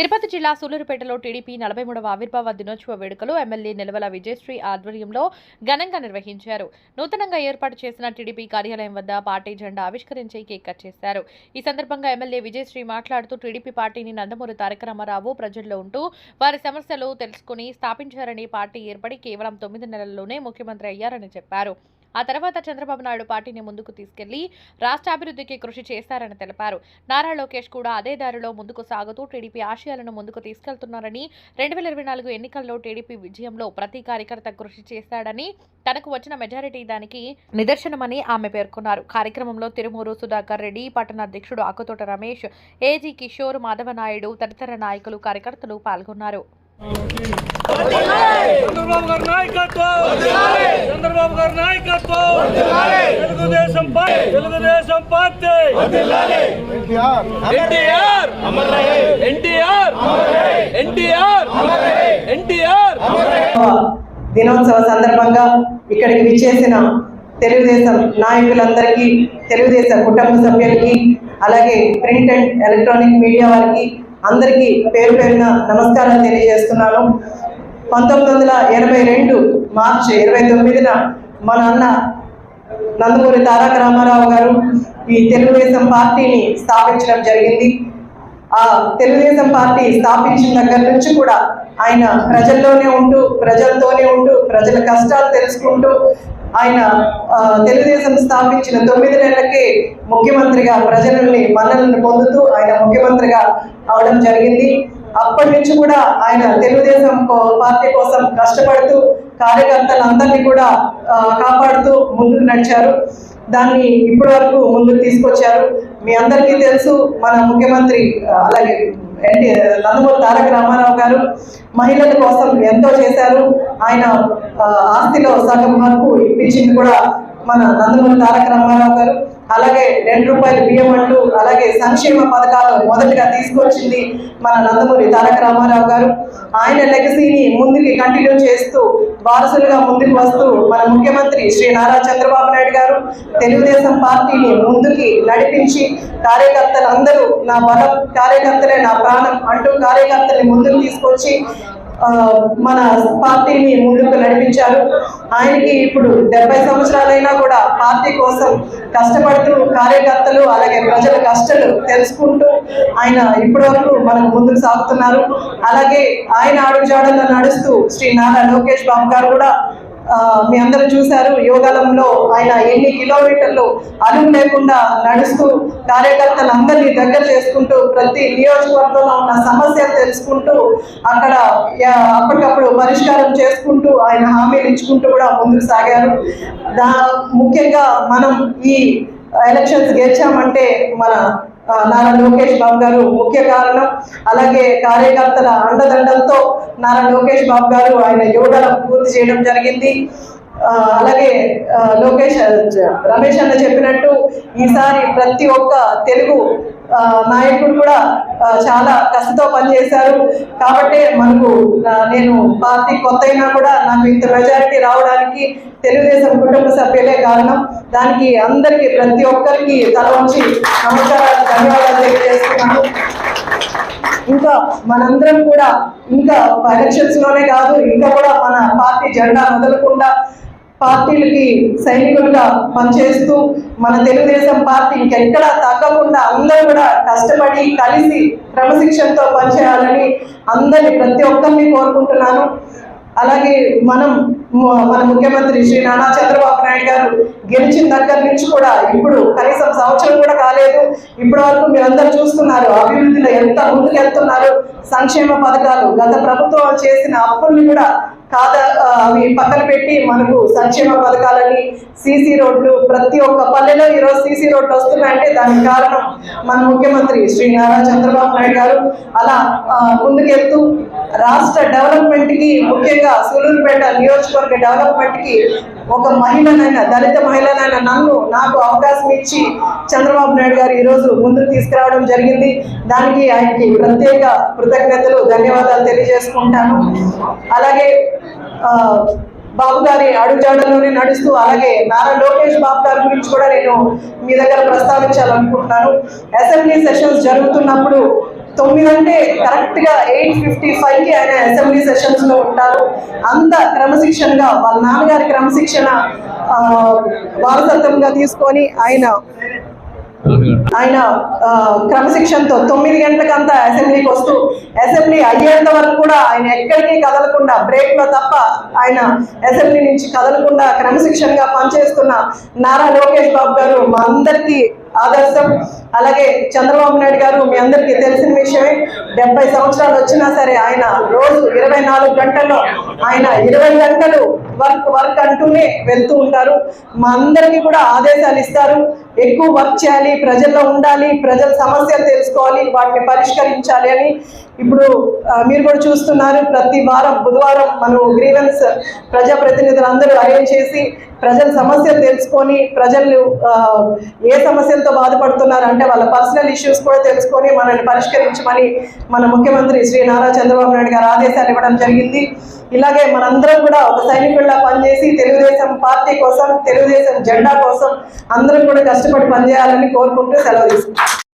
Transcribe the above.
తిరుపతి జిల్లా సూలూరుపేటలో టీడీపీ నలభై మూడవ ఆవిర్భావ దినోత్సవ వేడుకలు ఎమ్మెల్యే నిలవల విజయశ్రీ ఆధ్వర్యంలో ఘనంగా నిర్వహించారు. నూతనంగా ఏర్పాటు చేసిన టీడీపీ కార్యాలయం వద్ద పార్టీ జెండా ఆవిష్కరించి కేక్ కట్ చేశారు. ఈ సందర్భంగా ఎమ్మెల్యే విజయశ్రీ మాట్లాడుతూ టీడీపీ పార్టీని నందమూరి తారక రామారావు ప్రజల్లో ఉంటూ వారి సమస్యలు తెలుసుకుని స్థాపించారని పార్టీ ఏర్పడి కేవలం తొమ్మిది నెలల్లోనే ముఖ్యమంత్రి అయ్యారని చెప్పారు. ఆ తర్వాత చంద్రబాబు నాయుడు పార్టీని ముందుకు తీసుకెళ్ళి రాష్ట్ర అభివృద్ధికి కృషి చేశారని తెలిపారు. నారా లోకేష్ కూడా అదే దారిలో ముందుకు సాగుతూ టీడీపీ ఆశయాలను ముందుకు తీసుకెళ్తున్నారని రెండు వేల ఇరవై నాలుగు ఎన్నికల్లో టీడీపీ విజయంలో ప్రతి కార్యకర్త కృషి చేశాడని తనకు వచ్చిన మెజారిటీ దానికి నిదర్శనమని ఆమె పేర్కొన్నారు. కార్యక్రమంలో తిరుమూరు సుధాకర్ రెడ్డి పట్టణ అధ్యక్షుడు ఆకుతోట రమేష్ ఏజీ కిషోర్ మాధవనాయుడు తదితర నాయకులు కార్యకర్తలు పాల్గొన్నారు. చంద్రబాబు గారి నాయకత్వం! చంద్రబాబు గారి నాయకత్వం! తెలుగుదేశం పార్టీ! తెలుగుదేశం పార్టీ! ఎన్టీఆర్! ఎన్టీఆర్! ఎన్టీఆర్! ఎన్టీఆర్! దినోత్సవ సందర్భంగా ఇక్కడికి విచ్చేసిన తెలుగుదేశం నాయకులందరికీ తెలుగుదేశం కుటుంబ సభ్యులకి అలాగే ప్రింట్ అండ్ ఎలక్ట్రానిక్ మీడియా వారికి అందరికీ పేరు పేరున నమస్కారం తెలియజేస్తున్నాను. పంతొమ్మిది వందల ఎనభై రెండు మార్చి ఇరవై తొమ్మిదిన మా నాన్న నందమూరి తారక రామారావు గారు ఈ తెలుగుదేశం పార్టీని స్థాపించడం జరిగింది. ఆ తెలుగుదేశం పార్టీ స్థాపించిన దగ్గర నుంచి కూడా ఆయన ప్రజల్లోనే ఉంటూ ప్రజలతోనే ఉంటూ ప్రజల కష్టాలు తెలుసుకుంటూ ఆయన తెలుగుదేశం స్థాపించిన తొమ్మిది నెలలకే ముఖ్యమంత్రిగా ప్రజలని మన్నలను పొందుతూ ఆయన ముఖ్యమంత్రిగా అవడం జరిగింది. అప్పటి నుంచి కూడా ఆయన తెలుగుదేశం పార్టీ కోసం కష్టపడుతూ కార్యకర్తలందరినీ కూడా కాపాడుతూ ముందుకు నడిచారు. దాన్ని ఇప్పటి వరకు ముందుకు తీసుకొచ్చారు. మీ అందరికీ తెలుసు మన ముఖ్యమంత్రి అలాగే ఎన్టీ నందమూరి తారక రామారావు గారు మహిళల కోసం ఎంతో చేశారు. ఆయన ఆస్తిలో సగం వరకు ఇప్పించింది కూడా మన నందమూరి తారక రామారావు గారు అలాగే రెండు రూపాయలు బియ్యం అంటూ అలాగే సంక్షేమ పథకాలు మొదటగా తీసుకొచ్చింది మన నందమూరి తారక రామారావు గారు. ఆయన లెగసీని ముందుకి కంటిన్యూ చేస్తూ వారసులుగా ముందుకు వస్తూ మన ముఖ్యమంత్రి శ్రీ నారా చంద్రబాబు నాయుడు గారు తెలుగుదేశం పార్టీని ముందుకి నడిపించి కార్యకర్తలందరూ నా బలం కార్యకర్తలే నా ప్రాణం అంటూ కార్యకర్తల్ని ముందుకు తీసుకొచ్చి మన పార్టీని ముందుకు నడిపించారు. ఆయనకి ఇప్పుడు డెబ్బై సంవత్సరాలైనా కూడా పార్టీ కోసం కష్టపడుతూ కార్యకర్తలు అలాగే ప్రజల కష్టాలు తెలుసుకుంటూ ఆయన ఇప్పటి వరకు మనకు ముందుకు సాగుతున్నారు. అలాగే ఆయన అడుగుజాడల్లో నడుస్తూ శ్రీ నారా లోకేష్ బాబు గారు కూడా మీ అందరూ చూశారు యోగాలంలో ఆయన ఎన్ని కిలోమీటర్లు అలుగు లేకుండా నడుస్తూ కార్యకర్తలందరినీ దగ్గర చేసుకుంటూ ప్రతి నియోజకవర్గంలో ఉన్న సమస్యలు తెలుసుకుంటూ అక్కడ అప్పటికప్పుడు పరిష్కారం చేసుకుంటూ ఆయన హామీలు ఇచ్చుకుంటూ కూడా ముందుకు సాగారు. దా ముఖ్యంగా మనం ఈ ఎలక్షన్స్ గెలిచామంటే మన నారా లోకేష్ బాబు గారు ముఖ్య కారణం. అలాగే కార్యకర్తల అండదండలతో నారా లోకేష్ బాబు గారు ఆయన యోగాలను పూర్తి చేయడం జరిగింది. అలాగే లోకేష్ రమేష్ అన్న చెప్పినట్టు ఈసారి ప్రతి ఒక్క తెలుగు నాయకుడు కూడా చాలా కష్టతో పనిచేశారు. కాబట్టే మనకు నేను పార్టీ కొత్త అయినా కూడా నాకు ఇంత మెజారిటీ రావడానికి తెలుగుదేశం కుటుంబ సభ్యులే కారణం. దానికి అందరికీ ప్రతి ఒక్కరికి తల వచ్చి నమస్కారం ఇంకా మనందరం కూడా ఇంకా ఎలక్షన్స్లోనే కాదు ఇంకా కూడా మన పార్టీ జెండా వదలకుండా పార్టీలకి సైనికులుగా పనిచేస్తూ మన తెలుగుదేశం పార్టీ ఇంకెక్కడా తగ్గకుండా అందరూ కూడా కష్టపడి కలిసి క్రమశిక్షణతో పనిచేయాలని అందరినీ ప్రతి ఒక్కరిని కోరుకుంటున్నాను. అలాగే మనం మన ముఖ్యమంత్రి శ్రీ నానా చంద్రబాబు నాయుడు గారు గెలిచిన దగ్గర నుంచి కూడా ఇప్పుడు కనీసం సంవత్సరం కూడా కాలేదు. ఇప్పటి వరకు మీరందరూ చూస్తున్నారు అభివృద్ధిలో ఎంత ముందుకెళ్తున్నారు సంక్షేమ పథకాలు. గత ప్రభుత్వం చేసిన అప్పుల్ని కూడా కాదా అవి పక్కన పెట్టి మనకు సంక్షేమ పథకాలని సీసీ రోడ్లు ప్రతి ఒక్క పల్లెలో ఈరోజు సీసీ రోడ్లు వస్తున్నాయంటే దానికి కారణం మన ముఖ్యమంత్రి శ్రీ నారా చంద్రబాబు నాయుడు గారు. అలా ముందుకెళ్తూ రాష్ట్ర డెవలప్మెంట్కి ముఖ్యంగా సూలూరుపేట నియోజకవర్గ డెవలప్మెంట్కి ఒక మహిళనైనా దళిత మహిళనైనా నన్ను నాకు అవకాశం ఇచ్చి చంద్రబాబు నాయుడు గారు ఈరోజు ముందుకు తీసుకురావడం జరిగింది. దానికి ఆయనకి ప్రత్యేక కృతజ్ఞతలు ధన్యవాదాలు తెలియజేసుకుంటాను. అలాగే బాబు గారి అడుగుజాడల్లోనే నడుస్తూ అలాగే నారా లోకేష్ బాబు గారి గురించి కూడా నేను మీ దగ్గర ప్రస్తావించాలనుకుంటున్నాను. అసెంబ్లీ సెషన్స్ జరుగుతున్నప్పుడు తొమ్మిది అంటే కరెక్ట్గా ఎయిట్ ఫిఫ్టీ ఫైవ్కి ఆయన అసెంబ్లీ సెషన్స్లో ఉంటారు. అంత క్రమశిక్షణగా వాళ్ళ నాన్నగారి క్రమశిక్షణ వారసత్వంగా తీసుకొని ఆయన ఆయన క్రమశిక్షణతో తొమ్మిది గంటలకంతా అసెంబ్లీకి వస్తూ అసెంబ్లీ అయ్యేంత వరకు కూడా ఆయన ఎక్కడికి కదలకుండా బ్రేక్లో తప్ప ఆయన అసెంబ్లీ నుంచి కదలకుండా క్రమశిక్షణగా పనిచేస్తున్న నారా లోకేష్ బాబు గారు మా అందరికీ ఆదర్శం. అలాగే చంద్రబాబు నాయుడు గారు మీ అందరికీ తెలిసిన విషయమే డెబ్బై సంవత్సరాలు వచ్చినా సరే ఆయన రోజు ఇరవై నాలుగు గంటల్లో ఆయన ఇరవై గంటలు వర్క్ వర్క్ అంటూనే వెళ్తూ ఉంటారు. మా అందరికీ కూడా ఆదేశాలు ఇస్తారు. ఎక్కువ వర్క్ చేయాలి ప్రజల్లో ఉండాలి ప్రజల సమస్యలు తెలుసుకోవాలి వాటిని పరిష్కరించాలి అని ఇప్పుడు మీరు కూడా చూస్తున్నారు ప్రతి వారం బుధవారం మనం గ్రీవెన్స్ ప్రజాప్రతినిధులందరూ అరేంజ్ చేసి ప్రజల సమస్యలు తెలుసుకొని ప్రజలు ఏ సమస్యలతో బాధపడుతున్నారు అంటే వాళ్ళ పర్సనల్ ఇష్యూస్ కూడా తెలుసుకొని మనల్ని పరిష్కరించమని మన ముఖ్యమంత్రి శ్రీ నారా చంద్రబాబు నాయుడు గారు ఆదేశాలు ఇవ్వడం జరిగింది. ఇలాగే మనందరం కూడా ఒక సైనికుల్లా పనిచేసి తెలుగుదేశం పార్టీ కోసం తెలుగుదేశం జెండా కోసం అందరం కూడా కష్టపడి పనిచేయాలని కోరుకుంటూ సెలవు తీసుకుంటాను